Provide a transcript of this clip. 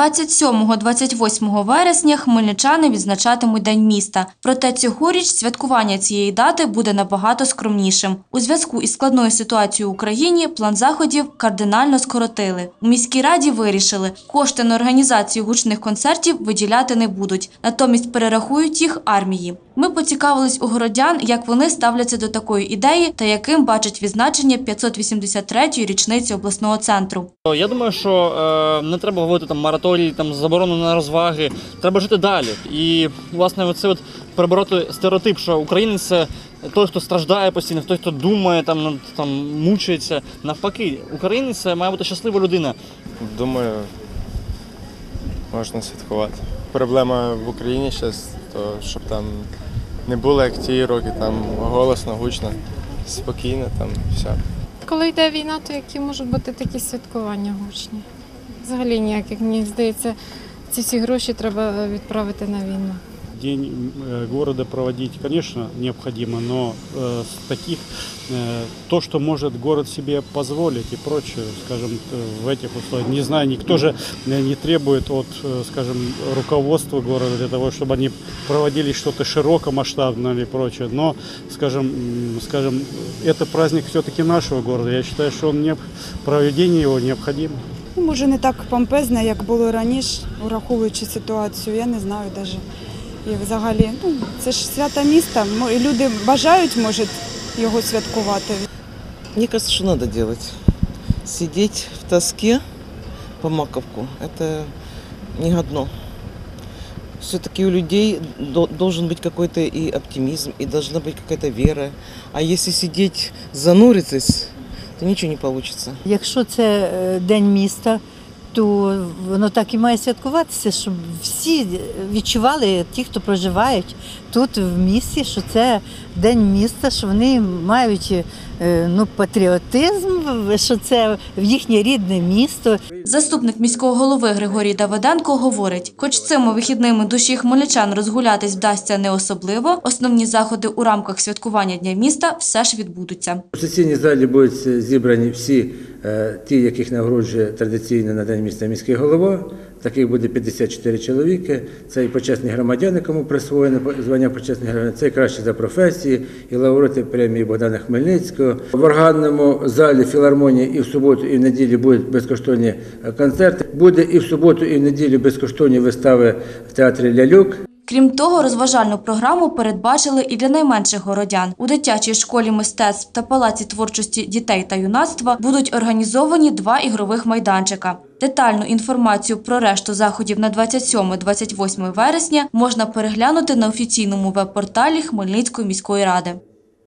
27-28 вересня хмельничани відзначатимуть День міста. Проте цьогоріч святкування цієї дати буде набагато скромнішим. У зв'язку із складною ситуацією в Україні план заходів кардинально скоротили. У міській раді вирішили, кошти на організацію гучних концертів виділяти не будуть, натомість перерахують їх армії. Ми поцікавились у городян, як вони ставляться до такої ідеї та яким бачать відзначення 583-ї річниці обласного центру. Я думаю, що е, не треба говорити там мораторій, там заборону на розваги. Треба жити далі. І власне, оце от перебороти стереотип, що українець це той, хто страждає постійно, той, хто думає, там там мучається. Навпаки, українець це має бути щаслива людина. Думаю, можна святкувати. Проблема в Україні зараз, то щоб там не було як ті роки, там голосно, гучно, спокійно, там все. Коли йде війна, то які можуть бути такі святкування гучні? Взагалі ніяких. Мені здається, ці всі гроші треба відправити на війну. День э, города проводить, конечно, необходимо, но э, с таких, э, то, что может город себе позволить и прочее, скажем, э, в этих условиях, не знаю, никто же э, не требует от, э, скажем, руководства города для того, чтобы они проводили что-то широкомасштабное или прочее, но, скажем, м, скажем, это праздник все-таки нашего города, я считаю, что он не, проведение его необходимо. Ну, Може, не так помпезне, як було раніше, враховуючи ситуацію, я не знаю навіть. І взагалі, ну, це ж свято міста, мо- і люди бажають, може, його святкувати. Мне кажется, что надо делать. Сидеть в тоске по маковку – это не годно. Все-таки у людей до- должен быть какой-то и оптимизм, и должна быть какая-то вера. А если сидеть, зануритесь, то нічого не вийде. Якщо це е, день міста, то воно так і має святкуватися, щоб всі відчували, ті, хто проживають тут в місті, що це день міста, що вони мають е, ну, патріотизм, що це їхнє рідне місто. Заступник міського голови Григорій Давиденко говорить, хоч цими вихідними душі хмельничан розгулятись вдасться не особливо, основні заходи у рамках святкування Дня міста все ж відбудуться. У сесійній залі будуть зібрані всі ті, яких нагороджує традиційно на День міста міський голова. Таких буде 54 чоловіки. Це і почесні громадяни, кому присвоєно звання почесних громадян, це і кращі за професії, і лауреати премії Богдана Хмельницького. В органному залі філармонії і в суботу, і в неділю будуть безкоштовні е, концерти. Буде і в суботу, і в неділю безкоштовні вистави в театрі Лялюк. Крім того, розважальну програму передбачили і для найменших городян. У дитячій школі мистецтв та палаці творчості дітей та юнацтва будуть організовані два ігрових майданчика. Детальну інформацію про решту заходів на 27-28 вересня можна переглянути на офіційному веб-порталі Хмельницької міської ради.